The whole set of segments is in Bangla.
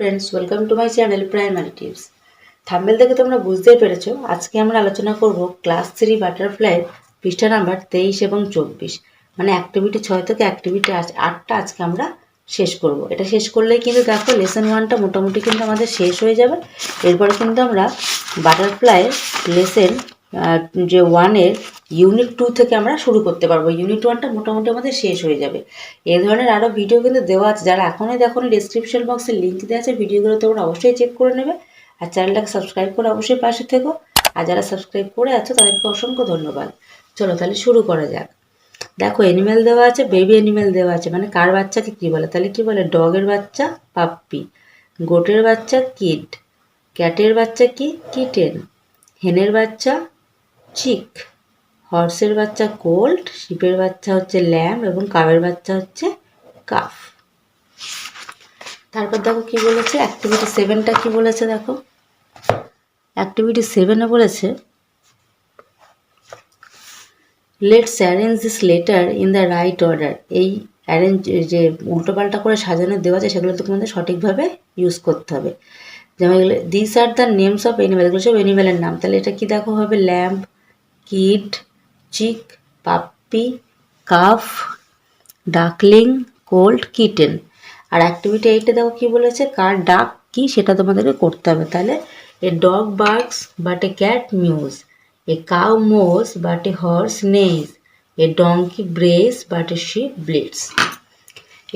Friends welcome to my channel primary tips thumbnail থেকে তোমরা বুঝতেই পেরেছ, আজকে আমরা আলোচনা করব ক্লাস থ্রি বাটারফ্লাই পৃষ্ঠা নাম্বার তেইশ এবং চব্বিশ। মানে অ্যাক্টিভিটি ছয় থেকে অ্যাক্টিভিটি আটটা আজকে আমরা শেষ করব। এটা শেষ করলেই কিন্তু দেখো লেসন ওয়ানটা মোটামুটি কিন্তু আমাদের শেষ হয়ে যাবে। এরপরে কিন্তু আমরা বাটারফ্লাই লেসেন যে ওয়ানের ইউনিট টু থেকে আমরা শুরু করতে পারব। ইউনিট ওয়ানটা মোটামুটি আমাদের শেষ হয়ে যাবে। এ ধরনের আরও ভিডিও কিন্তু দেওয়া আছে। যারা এখনই দেখো ডিসক্রিপশন বক্সে লিঙ্ক দেওয়া আছে। ভিডিওগুলো তোমরা অবশ্যই চেক করে নেবে। আর চ্যানেলটাকে সাবস্ক্রাইব করে অবশ্যই পাশে থেকো। আর যারা সাবস্ক্রাইব করে আছো, তাদেরকে অসংখ্য ধন্যবাদ। চলো তাহলে শুরু করা যাক। দেখো অ্যানিমেল দেওয়া আছে বেবি অ্যানিমেল দেওয়া আছে। মানে কার বাচ্চাকে কী বলে? তাহলে কি বলে? ডগের বাচ্চা পাপ্পি গোটের বাচ্চা কিড ক্যাটের বাচ্চা কি? কিটেন হেনের বাচ্চা চিক। হর্সের বাচ্চা কোল্ড শিপের বাচ্চা হচ্ছে ল্যাম্ব এবং কাবের বাচ্চা হচ্ছে কাফ। তারপর দেখো কি বলেছে? অ্যাক্টিভিটি সেভেনটা কি বলেছে দেখো? অ্যাক্টিভিটি সেভেনে বলেছে let's arrange this letter in the right order এই অ্যারেঞ্জ যে উল্টোপাল্টা করে সাজানো দেওয়া আছে, সেগুলো তো তোমাদের সঠিকভাবে ইউজ করতে হবে। যেমন এগুলো this are the names of animal এগুলো সব এনিমেলের নাম। তাহলে এটা কি দেখো হবে? Lamb kid chick, puppy, calf, duckling, colt, kitten. আর অ্যাক্টিভিটি এইটে দেখো কি বলেছে, কার ডাক কি সেটা তোমাদেরকে করতে হবে। তাহলে a dog barks, but a cat mews, a cow moos but a horse neighs a donkey brays, but a sheep bleats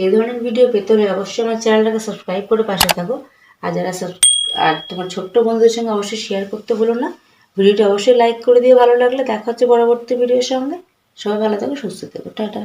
এই ধরনের ভিডিও পেতে হলে অবশ্যই আমার চ্যানেলটাকে সাবস্ক্রাইব করে পাশে থাকো। আর যারা আর তোমার ছোট্ট বন্ধুদের সঙ্গে অবশ্যই শেয়ার করতে বলো না। ভিডিওটি অবশ্যই লাইক করে দিয়ে ভালো লাগলে দেখা হচ্ছে পরবর্তী ভিডিওর সঙ্গে। সবাই ভালো থাকো, সুস্থ থেকো, টাটা।